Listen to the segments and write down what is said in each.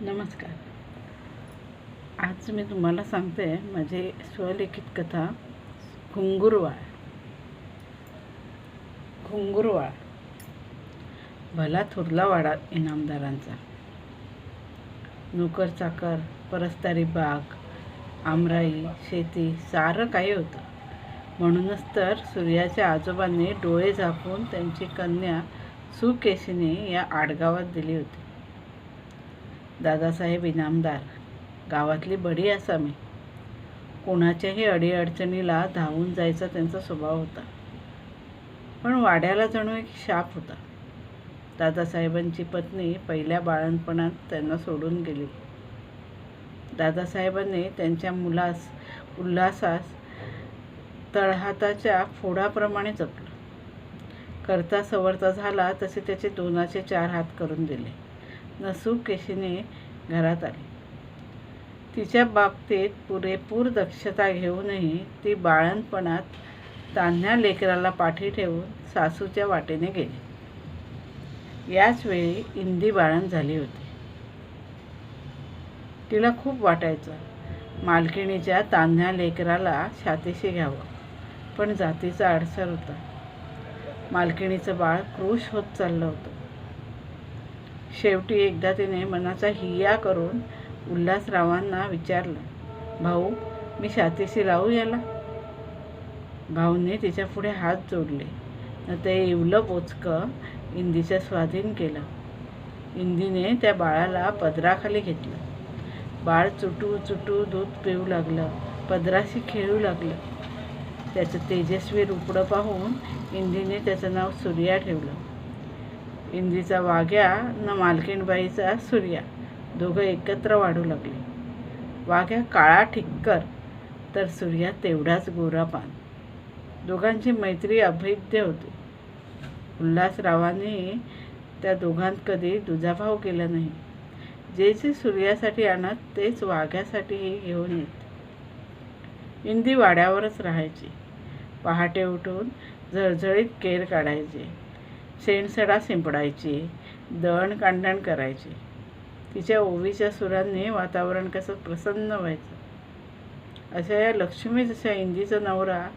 नमस्कार. आज मी तुम्हाला सांगते माझी स्वलिखित कथा घुंगुरवाळ. घुंगुरवाळ. भला थोरला वाडा इनामदारांचा. नोकर चाकर परस्तारी बाग आमराई शेती सारं काही होतं. म्हणूनच तर सूर्याच्या आजोबांनी डोळे झाकून त्यांची कन्या सुकेशिनी या आडगावात दिली होती. दादासाहेब इनामदार. गावातली बडी आसामी. कोणाच्याही अडीअडचणीला धावून जायचा त्यांचा स्वभाव होता. पण वाड्याला जणू एक शाप होता. दादासाहेबांची पत्नी पहिल्या बाळणपणात त्यांना सोडून गेली. दादासाहेबांनी त्यांच्या मुलास उल्हासास तळहाताच्या फोडाप्रमाणे जपलं. करता सवरता झाला तसे त्याचे दोनाचे चार हात करून दिले. नसूक केशीने घरात आली. तिच्या बाबतीत पुरेपूर दक्षता घेऊनही ती बाळणपणात तान्ह्या लेकराला पाठी ठेवून सासूच्या वाटेने गेली. याच वेळी इंदी बाळण झाली होती. तिला खूप वाटायचं मालकिणीच्या तान्ह्या लेकराला छातीशी घ्यावं पण जातीचा अडसर होता. मालकिणीचं बाळ क्रूश होत चाललं होतं. शेवटी एकदा तिने मनाचा हिया करून उल्हासरावांना विचारलं भाऊ मी छातीशी लावू याला? भाऊने तिच्या पुढे हात जोडले. न ते इवलं पोचकं इंदीच्या स्वाधीन केलं. इंदीने त्या बाळाला पदराखाली घेतलं. बाळ चुटू चुटू दूध पिऊ लागलं पदराशी खेळू लागलं. त्याचं तेजस्वी रुपडं पाहून इंदीने त्याचं नाव सूर्या ठेवलं. इंदीचा वाघ्या न मालकीणबाईचा सूर्या. दोघं एकत्र वाढू लागले. वाघ्या काळा ठिक्कर तर सूर्या तेवढाच गोरापान दोघांची मैत्री अभेद्य होती. उल्हासरावांनी त्या दोघांत कधी दुजाभाव केला नाही. जे जे सूर्यासाठी आणत तेच वाघ्यासाठीही घेऊन येत. इंदी वाड्यावरच राहायची. पहाटे उठून झळझळीत केर काढायचे. शेणसडा शिंपडायची दळण कांडण करायची. तिच्या ओवीच्या सुरांनी वातावरण कसं प्रसन्न व्हायचं. अशा या लक्ष्मी जशा इंदीचा नवरा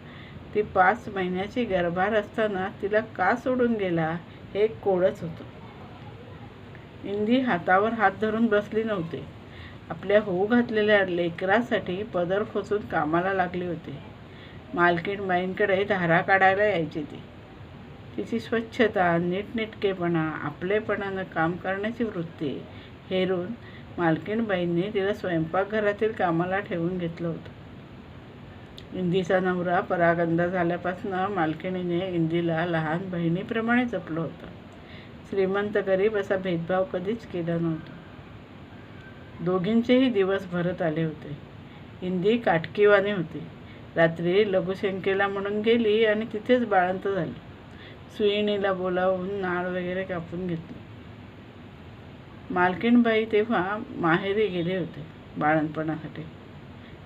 ती पाच महिन्याची गर्भार असताना तिला का सोडून गेला हे एक कोडच होतं. इंदी हातावर हात धरून बसली नव्हती. आपल्या होऊ घातलेल्या लेकरासाठी पदर खोचून कामाला लागली होती. मालकीण बाईंकडे धारा काढायला यायची ती. तिची स्वच्छता नीटनेटकेपणा आपलेपणानं काम करण्याची वृत्ती हेरून मालकीणबाईंनी तिला स्वयंपाकघरातील कामाला ठेवून घेतलं होतं. इंदीचा नवरा परागंदा झाल्यापासून मालकिणीने इंदीला लहान बहिणीप्रमाणे जपलं होतं. श्रीमंत गरीब असा भेदभाव कधीच केला नव्हता. दोघींचेही दिवस भरत आले होते. इंदी काटकीवाणी होती. रात्री लघुशंकेला म्हणून गेली आणि तिथेच बाळंत झाली. सुईणीला बोलावून नाळ वगैरे कापून घेतली. मालकीणबाई तेव्हा माहेरी गेले होते बाळणपणासाठी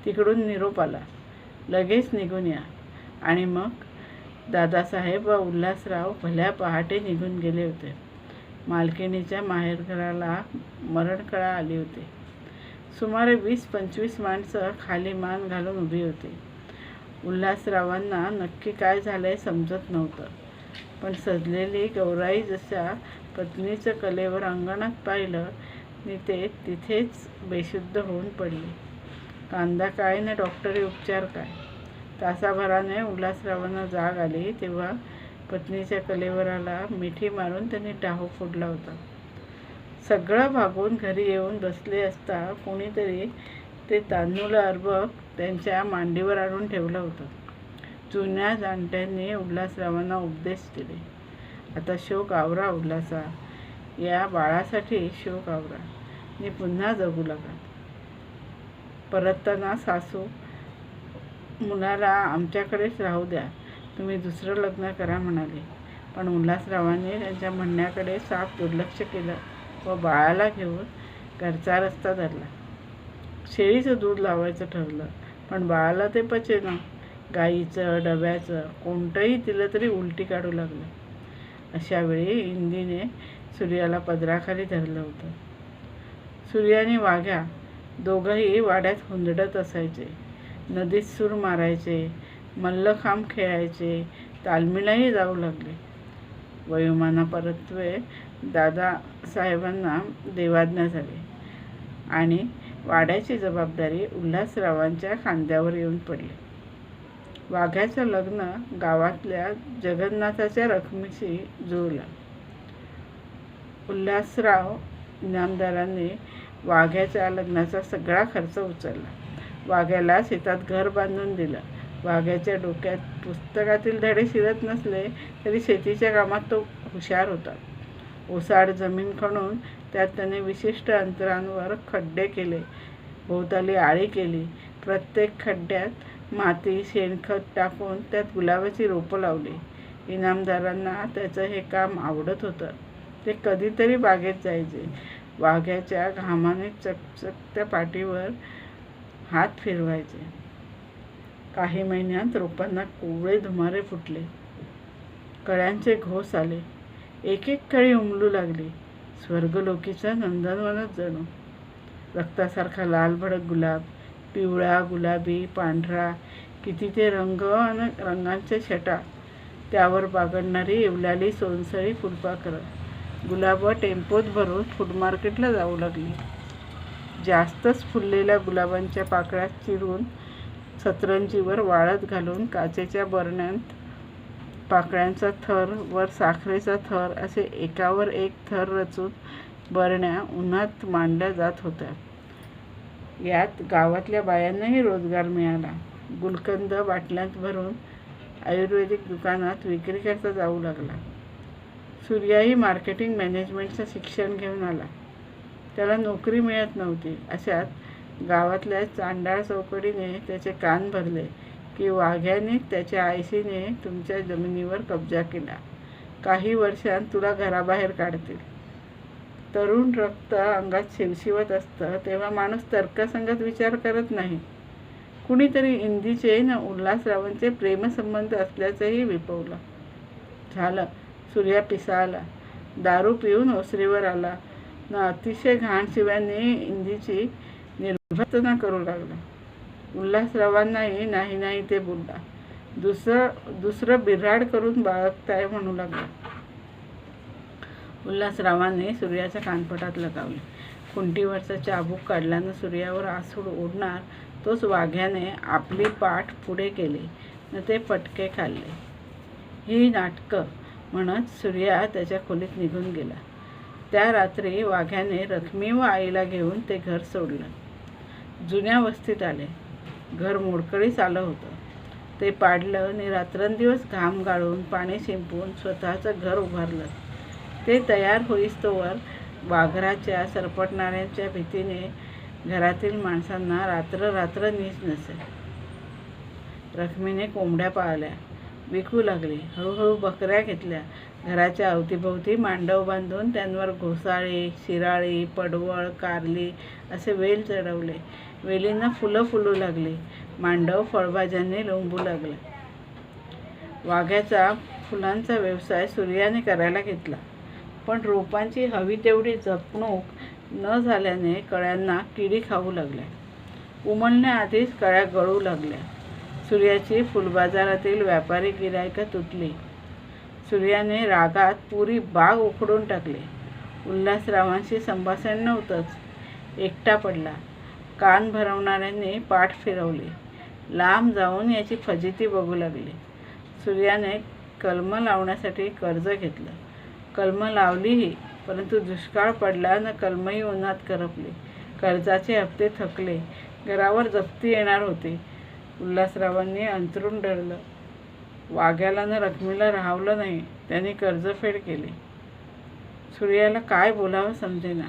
तिकडून निरोप आला. लगेच निघून या. आणि मग दादासाहेब व उल्हासराव भल्या पहाटे निघून गेले होते. मालकिणीच्या माहेरघराला मरणकळा आली होती. सुमारे वीस पंचवीस माणसं खाली मान घालून उभी होती. उल्हासरावांना नक्की काय झालंय समजत नव्हतं. पण सजलेली गौराई जशा पत्नीचं कलेवर अंगणात पाहिलं मी ते तिथेच बेशुद्ध होऊन पडली. कांदा काय ना डॉक्टरी उपचार काय? तासाभराने उल्हासरावांना जाग आली तेव्हा पत्नीच्या कलेवराला मिठी मारून त्यांनी डाहो फोडला होता. सगळं भागून घरी येऊन बसले असता कोणीतरी ते तांदूळ अर्बक त्यांच्या मांडीवर आणून ठेवलं होतं. जुन्या जाणट्यांनी उल्हासरावांना उपदेश दिले. आता शोक आवरा उल्हासा. या बाळासाठी शोक आवरा. मी पुन्हा जगू लागला. परतताना सासू मुलाला आमच्याकडेच राहू द्या. तुम्ही दुसरं लग्न करा म्हणाले. पण उल्हासरावांनी त्यांच्या म्हणण्याकडे साफ दुर्लक्ष केलं व बाळाला घेऊन घरचा रस्ता धरला. शेळीचं दूध लावायचं ठरलं पण बाळाला ते पचेना. गाईचं डब्याचं कोणतंही दिलं तरी उलटी काढू लागलं. अशावेळी इंदीने सूर्याला पदराखाली धरलं होतं. सूर्याने वाघ्या दोघंही वाड्यात हुंदडत असायचे. नदीत सूर मारायचे मल्लखांब खेळायचे तालमीलाही जाऊ लागले. वयोमाना परत्वे दादासाहेबांना देवाज्ञा झाली आणि वाड्याची जबाबदारी उल्हासरावांच्या खांद्यावर येऊन पडली. वाघ्याचं लग्न गावातल्या जगन्नाथाच्या रखमेशी जुळलं. उल्हासराव इनामदारांनी वाघ्याच्या लग्नाचा सगळा खर्च उचलला. वाघ्याला शेतात घर बांधून दिलं. वाघ्याच्या डोक्यात पुस्तकातील धडे शिरत नसले तरी शेतीच्या कामात तो हुशार होता. ओसाड जमीन खणून त्यात त्याने विशिष्ट अंतरांवर खड्डे केले. भोवताली आळी केली. प्रत्येक खड्ड्यात माती शेणखत टाकून त्यात गुलाबाची रोपं लावली. इनामदारांना त्याचं हे काम आवडत होतं. ते कधीतरी बागेत जायचे. वाघ्याच्या घामाने चकचकत्या पाठीवर हात फिरवायचे. काही महिन्यात रोपांना कोवळे धुमारे फुटले. कळ्यांचे घोस आले. एक एक कळी उमलू लागली. स्वर्गलोकीचं नंदनवनच जणू. रक्तासारखा लालभडक गुलाब पिवळा गुलाबी पांढरा किती ते रंग आणि रंगांचे छटा. त्यावर बागडणारी येवलाली सोनसळी फुलपाखरं. गुलाब टेम्पोत भरून फूड मार्केटला जाऊ लागली. जास्तच फुललेल्या गुलाबांच्या पाकळ्यात चिरून सतरंजीवर वाळत घालून काचेच्या बरण्यात पाकळ्यांचा थर वर साखरेचा थर असे एकावर एक थर रचून बरण्या उन्हात मांडल्या जात होत्या. यात गावातल्या बायांनाही रोजगार मिळाला. गुलकंद बाटल्यात भरून आयुर्वेदिक दुकानात विक्री करता जाऊ लागला. सूर्याही मार्केटिंग मॅनेजमेंटचं शिक्षण घेऊन आला. त्याला नोकरी मिळत नव्हती. अशात गावातल्या चांडाळ चौकडीने त्याचे कान भरले की वाघ्याने त्याच्या आयसीने तुमच्या जमिनीवर कब्जा केला. काही वर्षांत तुला घराबाहेर काढतील. तरुण रक्त अंगात शिवशिवत असतं तेव्हा माणूस तर्कसंगत विचार करत नाही. कुणीतरी इंदीचे न उल्हासरावांचे प्रेमसंबंध असल्याचंही विपवलं. झालं. सूर्या पिसाळला. दारू पिऊन ओसरीवर आला. न अतिशय घाण शिव्याने इंदीची निर्भर्तना करू लागला. उल्हासरावांनाही नाही नाही ते बोलला. दुसरं दुसरं बिराड करून बाळगताय म्हणू लागला. उल्हासरावांनी सूर्याच्या कानपटात लगावले. खुंटीवरचा चाबूक काढल्यानं सूर्यावर आसूड ओढणार तोच वाघ्याने आपली पाठ पुढे केली न ते पटके खाल्ले. ही नाटकं म्हणत सूर्या त्याच्या खोलीत निघून गेला. त्या रात्री वाघ्याने रखमी व आईला घेऊन ते घर सोडलं. जुन्या वस्तीत आले. घर मोडकळीच आलं होतं. ते पाडलं आणि रात्रंदिवस घाम गाळून पाणी शिंपून स्वतःचं घर उभारलं. ते तयार होईस्तोवर वाघराच्या सरपटणाऱ्यांच्या भीतीने घरातील माणसांना रात्र रात्र नीच नसे. रखमीने कोंबड्या पाळल्या विकू लागली हळूहळू बकऱ्या घेतल्या. घराच्या अवतीभोवती मांडव बांधून त्यांवर घोसाळी शिराळी पडवळ कारली असे वेल चढवले. वेलींना फुलं फुलू लागली मांडव फळभाज्यांनी लोंबू लागले. वाघ्याचा फुलांचा व्यवसाय सूर्याने करायला घेतला. पण रोपांची हवी तेवढी जपणूक न झाल्याने कळ्यांना किडी खाऊ लागल्या. उमलण्याआधीच कळ्या गळू लागल्या. सूर्याची फुलबाजारातील व्यापारी गिरायका तुटली. सूर्याने रागात पुरी बाग उखडून टाकली. उल्हासरावांशी संभाषण नव्हतंच. एकटा पडला. कान भरवणाऱ्यांनी पाठ फिरवली. लांब जाऊन याची फजिती बघू लागली. सूर्याने कलम लावण्यासाठी कर्ज घेतलं. कलम लावलीही परंतु दुष्काळ पडला न कलमही उन्हात करपले. कर्जाचे हप्ते थकले. घरावर जप्ती येणार होते. उल्हासरावांनी अंतरून डरलं वाघ्याला न रकमेला राहावलं नाही. त्यांनी कर्जफेड केले. सूर्याला काय बोलावं समजेना.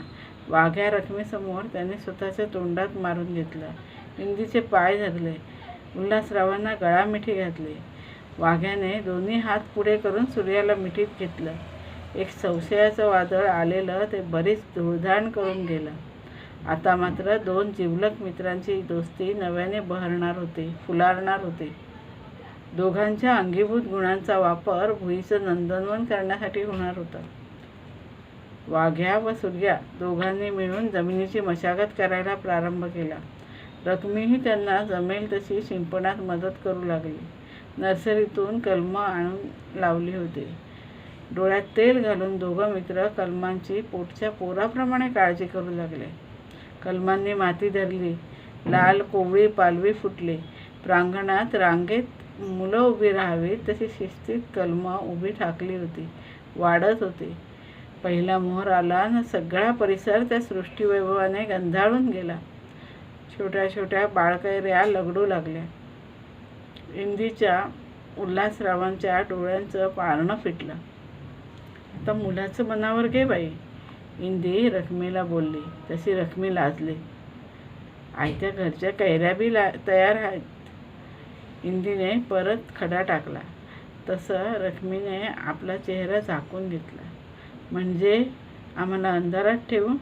वाघ्या रकमेसमोर त्याने स्वतःच्या तोंडात मारून घेतलं. हिंदीचे पाय धरले. उल्हासरावांना गळा मिठी घातली. वाघ्याने दोन्ही हात पुढे करून सूर्याला मिठीत घेतलं. एक संशयाचं वादळ आलेलं ते बरीच धुळधाण करून गेलं. आता मात्र दोन जिवलक मित्रांची दोस्ती नव्याने बहरणार होती फुलारणार होती. दोघांच्या अंगीभूत गुणांचा वापर भुईचं नंदनवन करण्यासाठी होणार होता. वाघ्या व सूर्या दोघांनी मिळून जमिनीची मशागत करायला प्रारंभ केला. रकमीही त्यांना जमेल तशी शिंपणात मदत करू लागली. नर्सरीतून कलमं आणून लावली होती. डोळ्यात तेल घालून दोघं मित्र कलमांची पोटच्या पोराप्रमाणे काळजी करू लागले. कलमांनी माती धरली लाल कोवळी पालवी फुटली. प्रांगणात रांगेत मुलं उभी राहावीत तशी शिस्तीत कलमं उभी ठाकली होती वाढत होती. पहिला मोहर आला न सगळा परिसर त्या सृष्टीवैभवाने गंधाळून गेला. छोट्या छोट्या बाळकैऱ्या लगडू लागल्या. इंदीच्या उल्हासरावांच्या डोळ्यांचं पारणं फिटलं. आता मुलाचं मनावर घे बाई. इंदे रखमेला बोलली. तशी रखमी लाजली. आयत्या घरच्या कैऱ्या बी ला तयार आहेत. इंदीने परत खडा टाकला. तसं रखमीने आपला चेहरा झाकून घेतला. म्हणजे आम्हाला अंधारात ठेवून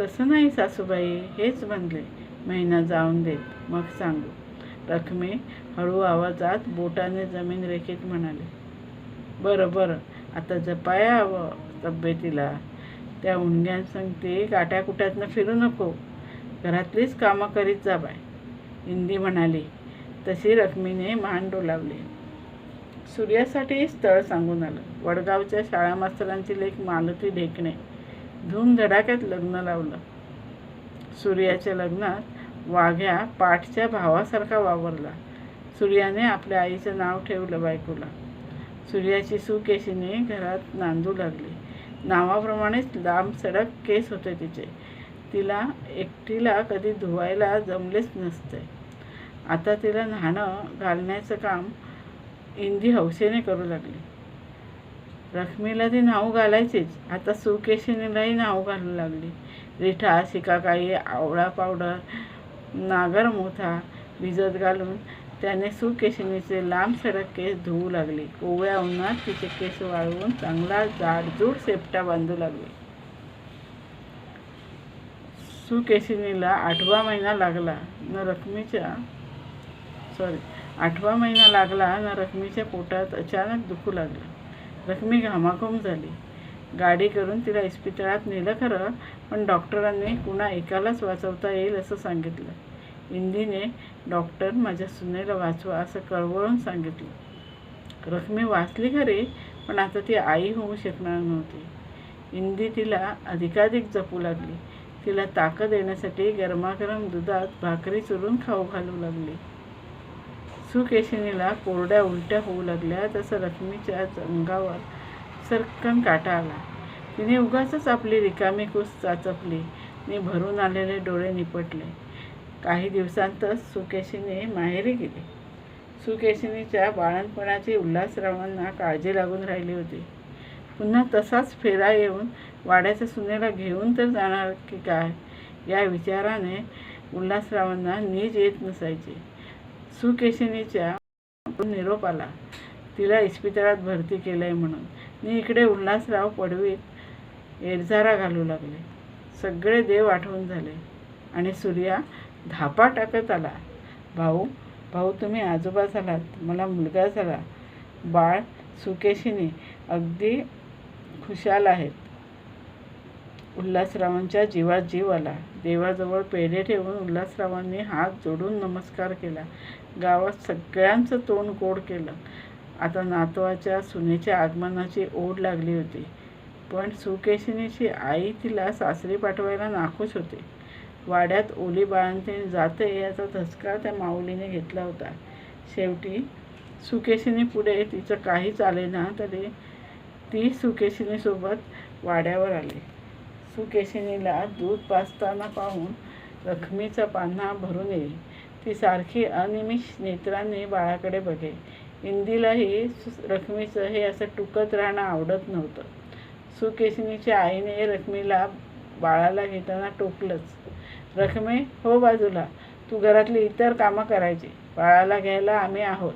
तसं नाही सासूबाई हेच म्हणले. महिना जाऊन देत. मग सांगू. रखमी हळू आवाजात बोटाने जमीन रेखेत म्हणाले. बरं बरं. आता जपाया हवं तब्येतीला. त्या उंडग्यांसंगती काट्याकुट्यातनं फिरू नको. घरातलीच कामं करीत जा बाय. हिंदी म्हणाली. तशी रखमीने मान डोलावली. सूर्यासाठी स्थळ सांगून आलं. वडगावच्या शाळा मास्तरांची लेख मालती ढेकणे. धूमधडाक्यात लग्न लावलं. सूर्याच्या लग्नात वाघ्या पाठच्या भावासारखा वावरला. सूर्याने आपल्या आईचं नाव ठेवलं बायकोला. सूर्याची सुकेशीने घरात नांदू लागली. नावाप्रमाणेच लांब सडक केस होते तिचे. तिला एकटीला कधी धुवायला जमलेच नसते. आता तिला न्हाणं घालण्याचं काम इंदी हौसेने करू लागली. रखमीला ती नाव घालायचीच. आता सुकेशिनीलाही नाव घालू लागली. रिठा शिकाकाई आवळा पावडर नागर मोठा भिजत घालून त्याने सुकेशिनीचे लांब सडक केस धुवू लागली. कोवळ्या उन्हात तिचे केस वाळवून चांगला जाडजूड सेपटा बांधू लागली. सुकेशिनीला आठवा महिना लागला. न रकमीच्या सॉरी आठवा महिना लागला न रकमीच्या पोटात अचानक दुखू लागलं. रकमी घामाघूम झाली. गाडी करून तिला इस्पितळात नेलं खरं पण डॉक्टरांनी कुणा एकालाच वाचवता येईल असं सांगितलं. इंदीने डॉक्टर माझ्या सुनेला वाचवा असं कळवळून सांगितलं. रखमी वाचली खरी पण आता ती आई होऊ शकणार नव्हती. इंदी तिला अधिकाधिक जपू लागली. तिला ताकद येण्यासाठी गरमागरम दुधात भाकरी चुरून खाऊ घालू लागली. सुकेशिनीला कोरड्या उलट्या होऊ लागल्या तसं रखमीच्या अंगावर सरकन काटा आला. तिने उगाच आपली रिकामी कुस चाचपली. आणि भरून आलेले डोळे निपटले. काही दिवसांतच सुकेशिनी माहेरी गेली. सुकेशिनीच्या बाळणपणाची उल्हासरावांना काळजी लागून राहिली होती. पुन्हा तसाच फेरा येऊन वाड्याच्या सुनेला घेऊन तर जाणार की काय? या विचाराने उल्हासरावांना नीज येत नसायचे. सुकेशिनीच्या निरोप आला. तिला इस्पितळात भरती केलं आहे म्हणून. मी इकडे उल्हासराव पडवीत एरझारा घालू लागले. सगळे देव आठवून झाले. आणि सूर्या धापा टाकत आला. भाऊ भाऊ तुम्ही आजोबा झालात. मला मुलगा झाला. बाळ सुकेशिनी अगदी खुशाल आहेत. उल्हासरावांच्या जीवात जीव आला. देवाजवळ पेढे ठेवून उल्हासरावांनी हात जोडून नमस्कार केला. गावात सगळ्यांचं तोंड गोड केलं. आता नातवाच्या सुनेच्या आगमनाची ओढ लागली होती. पण सुकेशिनीची आई तिला सासरी पाठवायला नाखुश होती. वाड्यात ओली बाळंतीण जाते याचा धसका त्या माऊलीने घेतला होता. शेवटी सुकेशिनी पुढे तिचं काही चालेना तरी ती सुकेशिनीसोबत वाड्यावर आली. सुकेशिनीला दूध पाजताना पाहून रखमीचा पान्हा भरून येईल. ती सारखी अनिमिष नेत्रांनी बाळाकडे बघे इंदीलाही सु- रखमीचं हे असं टुकत राहणं आवडत नव्हतं. सुकेशिनीच्या आईने रखमीला बाळाला घेताना टोकलंच. रखमे हो बाजूला. तू घरातली इतर कामं करायची. बाळाला घ्यायला आम्ही आहोत.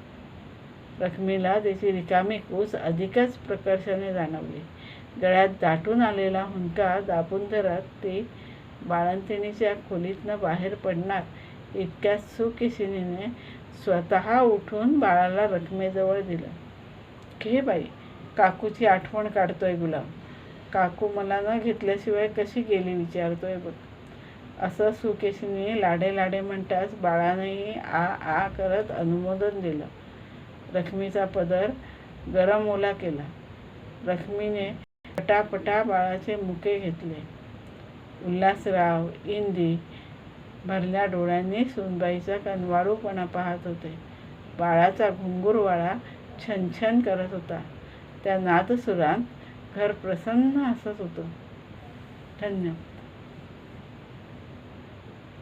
रखमीला त्याची रिकामी कूस अधिकच प्रकर्षाने जाणवली. गळ्यात दाटून आलेला हुंका दाबून धरत ती बाळंतिणीच्या खोलीतनं बाहेर पडणार इतक्या सुकेशिनीने स्वतः उठून बाळाला रखमेजवळ दिलं. घे बाई काकूची आठवण काढतोय गुलाम. काकू मला न घेतल्याशिवाय कशी गेली? विचारतोय बघ. असं सुकेशने लाडे लाडे म्हणताच बाळानेही आ आ करत अनुमोदन दिलं. रखमीचा पदर गरम ओला केला. रखमीने पटापटा बाळाचे मुके घेतले. उल्हासराव इंदी भरल्या डोळ्यांनी सुनबाईचा कनवाळूपणा पाहत होते. बाळाचा घुंगूरवाळा छनछन करत होता. त्या नादसुरात घर प्रसन्न हसत होतं. धन्यवाद